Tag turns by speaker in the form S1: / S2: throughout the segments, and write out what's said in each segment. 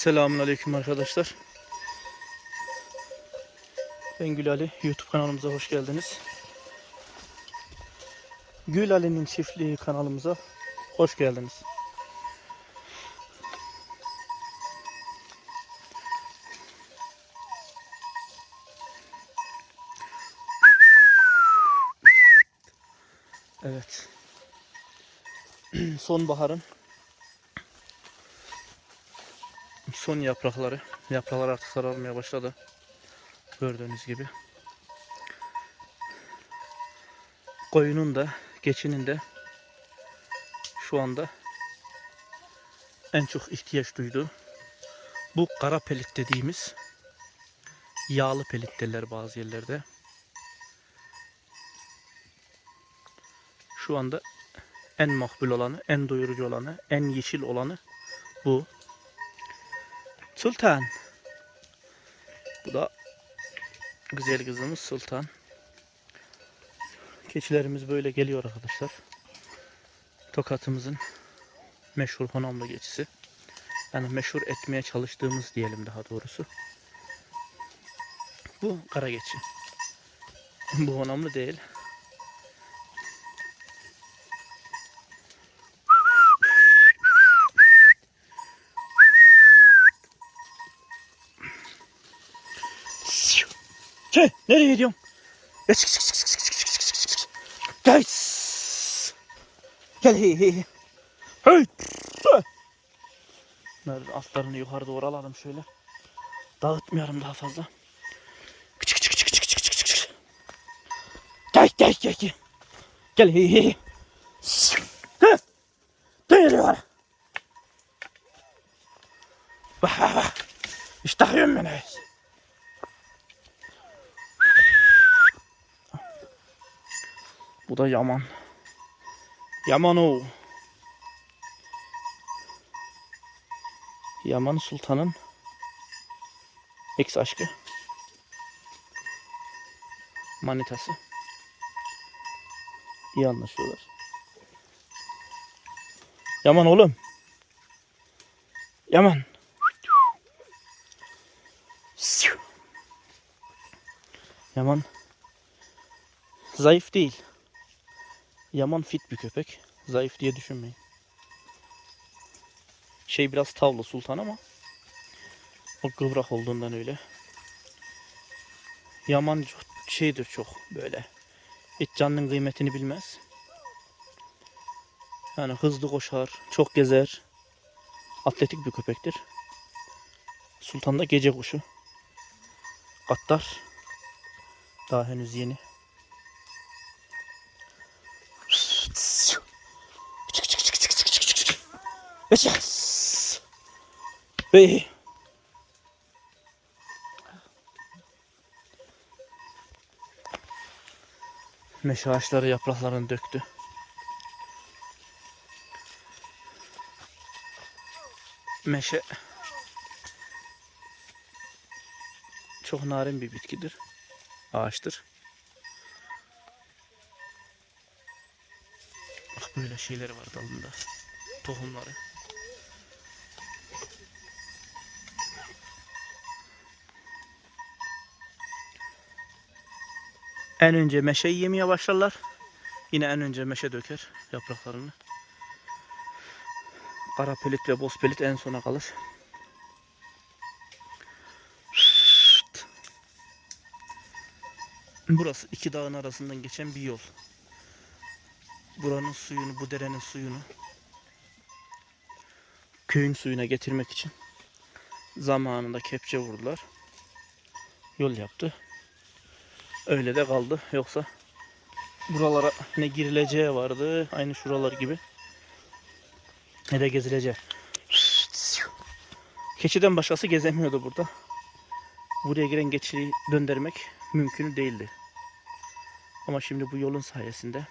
S1: Selamünaleyküm arkadaşlar. Ben Gül Ali. YouTube kanalımıza hoş geldiniz. Gül Ali'nin çiftliği kanalımıza hoş geldiniz. Evet. Sonbaharın son yaprakları. Yapraklar artık sararmaya başladı. Gördüğünüz gibi. Koyunun da, geçinin de şu anda en çok ihtiyaç duyduğu bu kara pelit dediğimiz yağlı pelit derler bazı yerlerde. Şu anda en makbul olanı, en doyurucu olanı, en yeşil olanı bu. Sultan. Bu da güzel kızımız Sultan. Keçilerimiz böyle geliyor arkadaşlar. Tokatımızın meşhur Honamlı geçisi. Yani meşhur etmeye çalıştığımız diyelim daha doğrusu. Bu kara geçi. Bu Honamlı değil. Şey, nereye gidiyorsun? Ya çık çık çık çık çık çık çık çık çık çık. Gel. Gel hey hey. Hey. Bunların altlarını yukarı doğru alalım şöyle. Dağıtmayalım daha fazla. Küçük küçük küçük küçük küçük küçük. Gel gel gel gel. Gel hey hey. Hı. Geliyor. Vah vah vah. İştahıyorum beni. Bu da Yaman. Yaman o. Yaman Sultan'ın ex aşkı. Manitası. İyi anlaşıyorlar. Yaman oğlum. Yaman. Yaman zayıf değil. Yaman fit bir köpek. Zayıf diye düşünmeyin. Şey biraz tavla sultan ama o kıvrak olduğundan öyle. Yaman şeydir çok böyle. Hiç canının kıymetini bilmez. Yani hızlı koşar, çok gezer. Atletik bir köpektir. Sultan da gece kuşu. Kattar. Daha henüz yeni. Yes. Ve meşe ağaçları yapraklarını döktü. Meşe çok narin bir bitkidir. Ağaçtır. Bak böyle şeyleri var dalında. Tohumları. En önce meşeyi yemeye başlarlar. Yine en önce meşe döker yapraklarını. Kara pelit ve boz pelit en sona kalır. Burası iki dağın arasından geçen bir yol. Buranın suyunu, bu derenin suyunu köyün suyuna getirmek için zamanında kepçe vurdular. Yol yaptı. Öyle de kaldı. Yoksa buralara ne girileceği vardı. Aynı şuralar gibi. Ne de gezileceği. Keçiden başkası gezemiyordu burada. Buraya giren geçiyi döndürmek mümkün değildi. Ama şimdi bu yolun sayesinde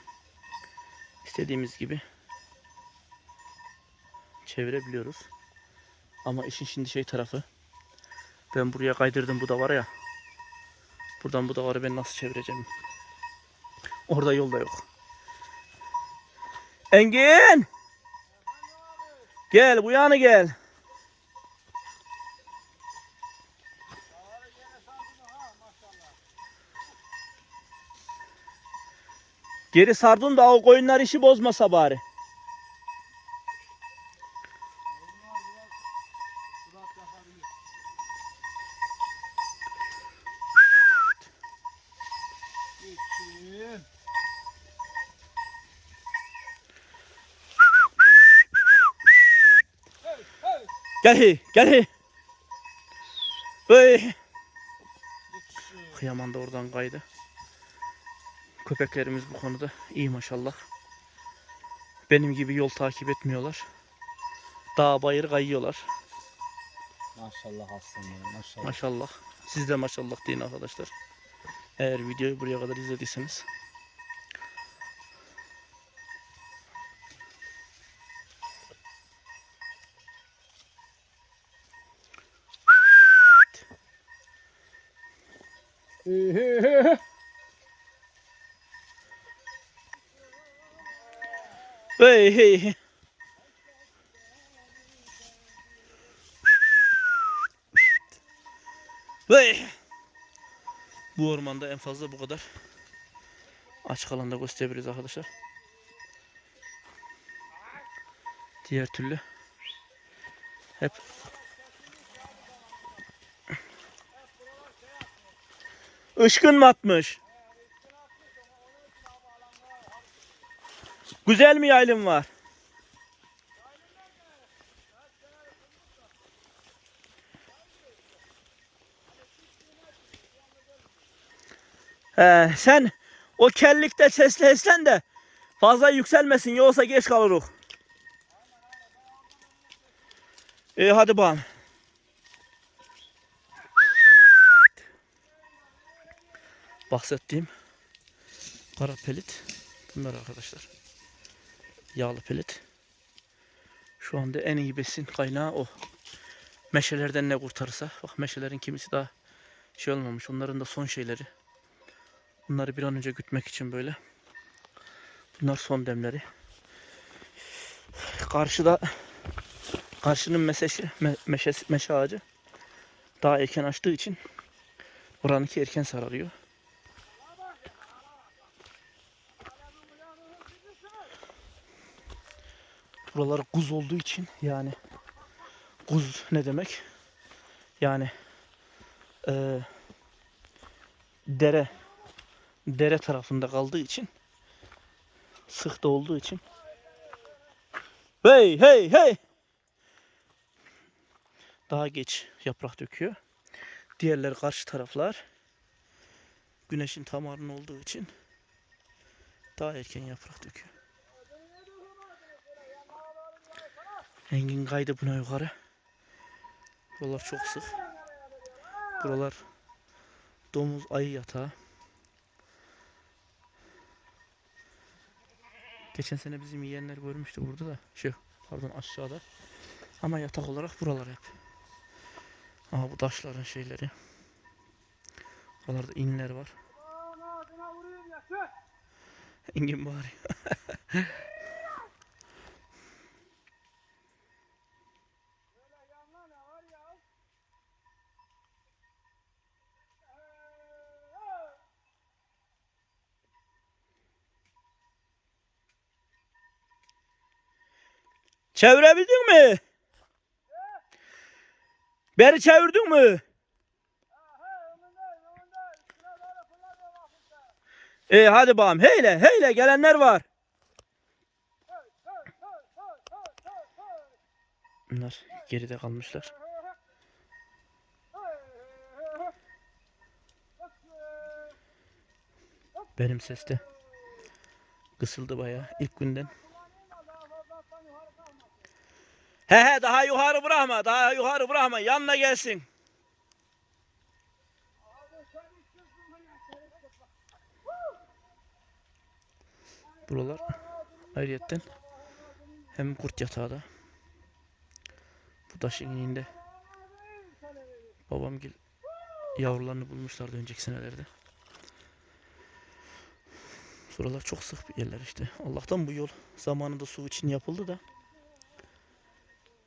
S1: istediğimiz gibi çevirebiliyoruz. Ama işin şimdi şey tarafı ben buraya kaydırdım bu da var ya Buradan bu davarı ben nasıl çevireceğim? Orada yol da yok. Engin! Gel bu yana gel. Geri sardın da o koyunlar işi bozmasa bari. Gel hey, gel hey. Hey. Kıyaman da oradan kaydı. Köpeklerimiz bu konuda iyi maşallah. Benim gibi yol takip etmiyorlar. Dağ bayır kayıyorlar.
S2: Maşallah aslanım maşallah.
S1: Maşallah. Siz de maşallah deyin arkadaşlar. Eğer videoyu buraya kadar izlediyseniz.
S2: Hey, hey, hey.
S1: Bu ormanda en fazla bu kadar. Açık alanda gösterebiliriz arkadaşlar. Diğer türlü hep Işkın mı atmış? Güzel mi yaylım var? He, sen o kellikte sesli eslen de fazla yükselmesin yoksa geç kalırız. İyi hadi bakalım. Bahsettiğim kara pelit bunlar arkadaşlar yağlı pelet. Şu anda en iyi besin kaynağı o. Meşelerden ne kurtarırsa. Bak meşelerin kimisi daha şey olmamış. Onların da son şeyleri. Bunları bir an önce gütmek için böyle. Bunlar son demleri. Karşıda karşının meşesi, me, meşe ağacı daha erken açtığı için oranınki erken sararıyor. Buralar kuz olduğu için yani kuz ne demek? Yani eee, dere dere tarafında kaldığı için sık da olduğu için hey hey hey daha geç yaprak döküyor. Diğerleri karşı taraflar güneşin tam arın olduğu için daha erken yaprak döküyor. Engin kaydı buna yukarı. Buralar çok sık. Buralar domuz ayı yatağı. Geçen sene bizim yiyenler görmüştü burada da. Şu pardon aşağıda. Ama yatak olarak buralar hep. Aha bu taşların şeyleri. Buralarda inler var. Engin bağırıyor. Çevirebildin mi? Beni çevirdin mi? E hadi bakalım. Heyle heyle gelenler var. Bunlar geride kalmışlar. Benim ses de kısıldı bayağı ilk günden. He he daha yukarı bırakma. Daha yukarı bırakma. Yanına gelsin. Buralar ayrıyetten hem kurt yatağı da bu taşın ininde babam gel yavrularını bulmuşlardı önceki senelerde. Buralar çok sık bir yerler işte. Allah'tan bu yol zamanında su için yapıldı da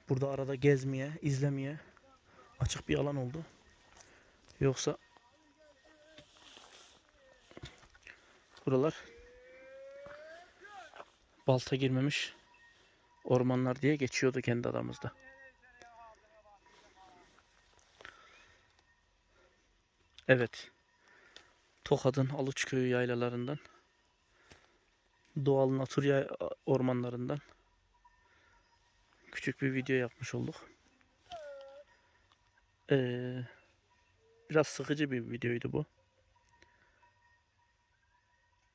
S1: burada arada gezmeye, izlemeye açık bir alan oldu. Yoksa buralar balta girmemiş ormanlar diye geçiyordu kendi aramızda. Evet. Tokat'ın Aluçköy'ü yaylalarından doğal natür yay- ormanlarından küçük bir video yapmış olduk. Ee, biraz sıkıcı bir videoydu bu.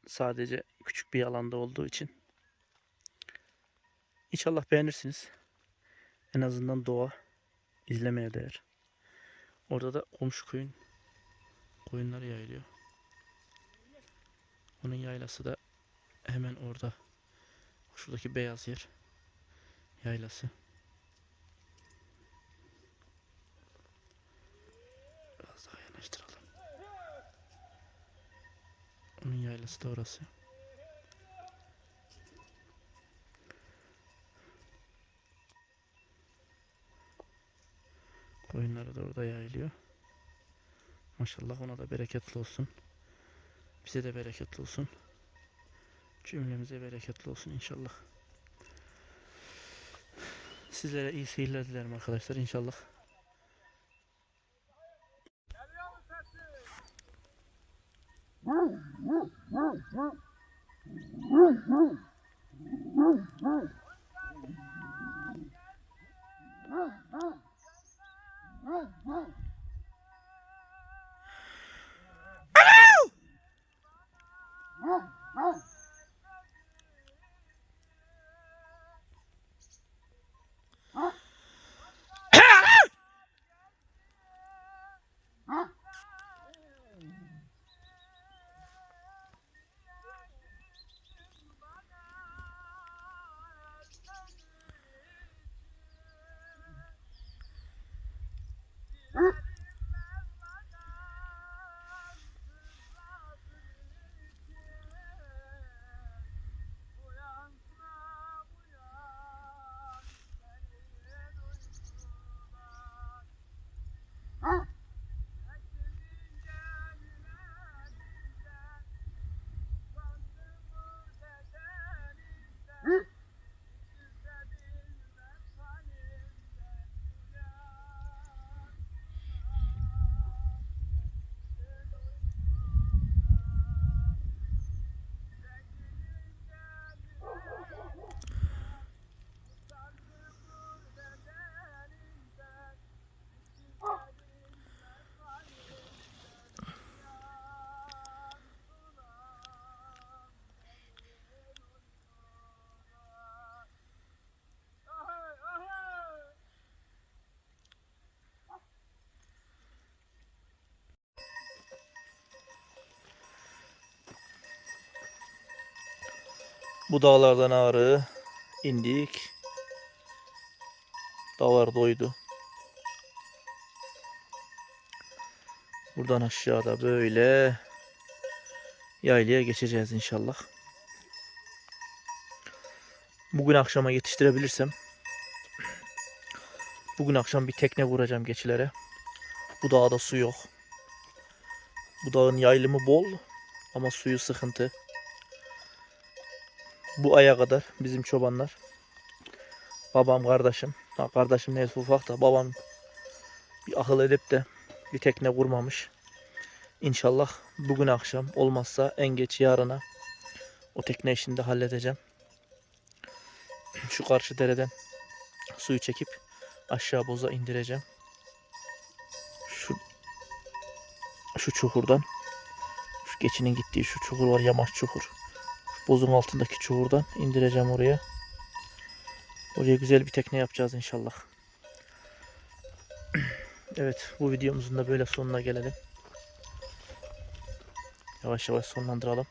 S1: Sadece küçük bir alanda olduğu için. İnşallah beğenirsiniz. En azından doğa izlemeye değer. Orada da komşu koyun koyunları yayılıyor. Onun yaylası da hemen orada. Şuradaki beyaz yer. Yaylası. Biraz daha yanaştıralım. Onun yaylası da orası. Koyunları da orada yayılıyor. Maşallah ona da bereketli olsun. Bize de bereketli olsun. Cümlemize bereketli olsun inşallah. Sizlere iyi seyirler dilerim arkadaşlar inşallah. Bu dağlardan ağrı indik. Dağlar doydu. Buradan aşağıda böyle yaylaya geçeceğiz inşallah. Bugün akşama yetiştirebilirsem bugün akşam bir tekne vuracağım geçilere. Bu dağda su yok. Bu dağın yaylımı bol ama suyu sıkıntı. Bu aya kadar bizim çobanlar babam kardeşim ha kardeşim neyse ufak da babam bir akıl edip de bir tekne kurmamış. İnşallah bugün akşam olmazsa en geç yarına o tekne işini de halledeceğim. Şu karşı dereden suyu çekip aşağı boza indireceğim. Şu şu çukurdan şu geçinin gittiği şu çukur var yamaç çukur. Bozun altındaki çukurdan indireceğim oraya. Oraya güzel bir tekne yapacağız inşallah. Evet bu videomuzun da böyle sonuna gelelim. Yavaş yavaş sonlandıralım.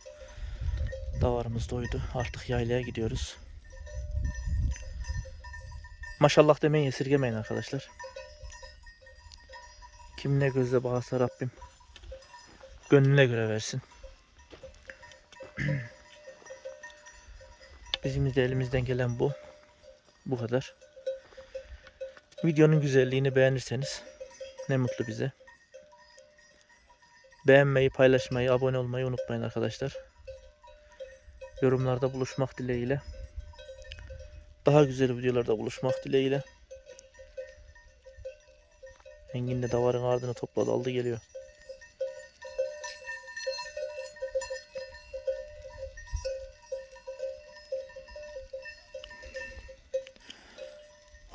S1: Davarımız doydu. Artık yaylaya gidiyoruz. Maşallah demeyi esirgemeyin arkadaşlar. Kim ne gözle bağırsa Rabbim gönlüne göre versin. Bizim de elimizden gelen bu. Bu kadar. Videonun güzelliğini beğenirseniz ne mutlu bize. Beğenmeyi, paylaşmayı, abone olmayı unutmayın arkadaşlar. Yorumlarda buluşmak dileğiyle. Daha güzel videolarda buluşmak dileğiyle. Engin de davarın ardını topladı aldı geliyor.